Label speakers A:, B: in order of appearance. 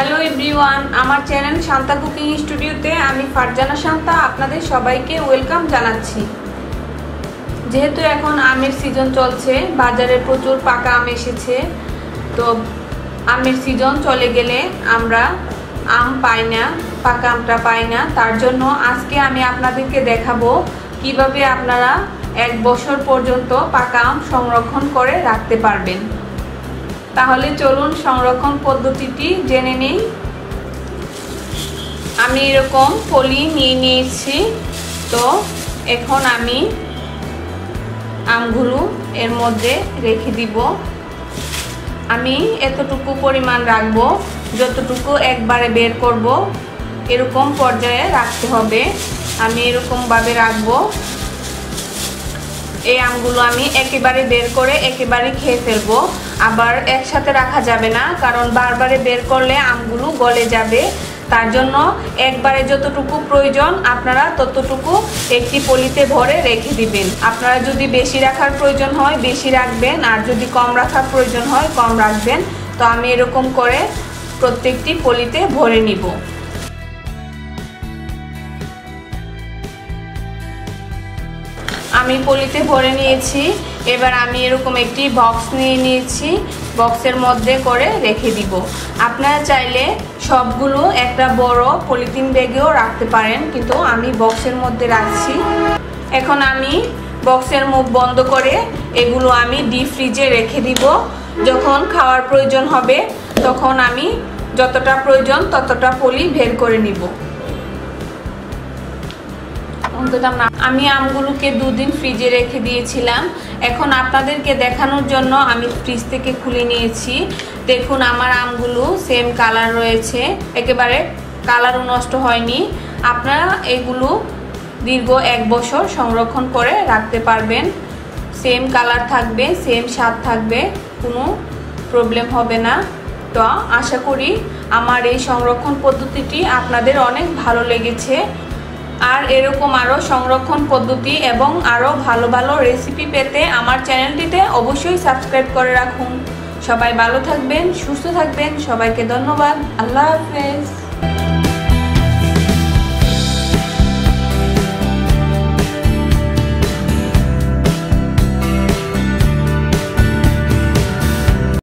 A: Hello everyone, আমার channel Shanta cooking স্টুডিওতে আমি ফারজানা শান্তা আপনাদের সবাইকে ওয়েলকাম জানাচ্ছি। যেহেতু এখন আমের সিজন চলছে, বাজারে প্রচুর পাকা আম এসেছে, তো আমের সিজন চলে গেলে আমরা আম পাই না, পাকা আমটা পাই না। তার জন্য আজকে আমি আপনাদেরকে দেখাবো কীভাবে আপনারা এক বছর পর্যন্ত পাকা আম সংরক্ষণ করে রাখতে পারবেন। তাহলে চলুন সংরক্ষণ পদ্ধতিটি জেনে নিই। আমি এরকম পলি নিয়ে নিয়েছি। তো এখন আমি আমগুলো এর মধ্যে রেখে দিব। আমি এতটুকু পরিমাণ রাখব, যতটুকু একবারে বের করব, এরকম পর্যায়ে রাখতে হবে। আমি এরকমভাবে রাখব। এই আমগুলো আমি একেবারে বের করে একেবারে খেয়ে ফেলব। আবার একসাথে রাখা যাবে না, কারণ বারবারে বের করলে আমগুলো গলে যাবে। তার জন্য একবারে যতটুকু প্রয়োজন আপনারা ততটুকু একটি পলিতে ভরে রেখে দিবেন। আপনারা যদি বেশি রাখার প্রয়োজন হয়, বেশি রাখবেন, আর যদি কম রাখার প্রয়োজন হয়, কম রাখবেন। তো আমি এরকম করে প্রত্যেকটি পলিতে ভরে নিব। আমি পলিতে ভরে নিয়েছি। এবার আমি এরকম একটি বক্স নিয়ে নিয়েছি। বক্সের মধ্যে করে রেখে দিব। আপনারা চাইলে সবগুলো একটা বড় পলিথিন ব্যাগেও রাখতে পারেন, কিন্তু আমি বক্সের মধ্যে রাখছি। এখন আমি বক্সের মুখ বন্ধ করে এগুলো আমি ডিপ ফ্রিজে রেখে দিব। যখন খাওয়ার প্রয়োজন হবে, তখন আমি যতটা প্রয়োজন ততটা পলি বের করে নিব। আমি আমগুলোকে দুদিন ফ্রিজে রেখে দিয়েছিলাম। এখন আপনাদেরকে দেখানোর জন্য আমি ফ্রিজ থেকে খুলে নিয়েছি। দেখুন, আমার আমগুলো সেম কালার রয়েছে। একেবারে কালারও নষ্ট হয়নি। আপনারা এগুলো দীর্ঘ এক বছর সংরক্ষণ করে রাখতে পারবেন। সেম কালার থাকবে সেম স্বাদ থাকবে, কোনো প্রবলেম হবে না। তো আশা করি আমার এই সংরক্ষণ পদ্ধতিটি আপনাদের অনেক ভালো লেগেছে। আর এরকম আরও সংরক্ষণ পদ্ধতি এবং আরও ভালো ভালো রেসিপি পেতে আমার চ্যানেলটিতে অবশ্যই সাবস্ক্রাইব করে রাখুন। সবাই ভালো থাকবেন, সুস্থ থাকবেন, সবাইকে ধন্যবাদ। আল্লাহ হাফেজ।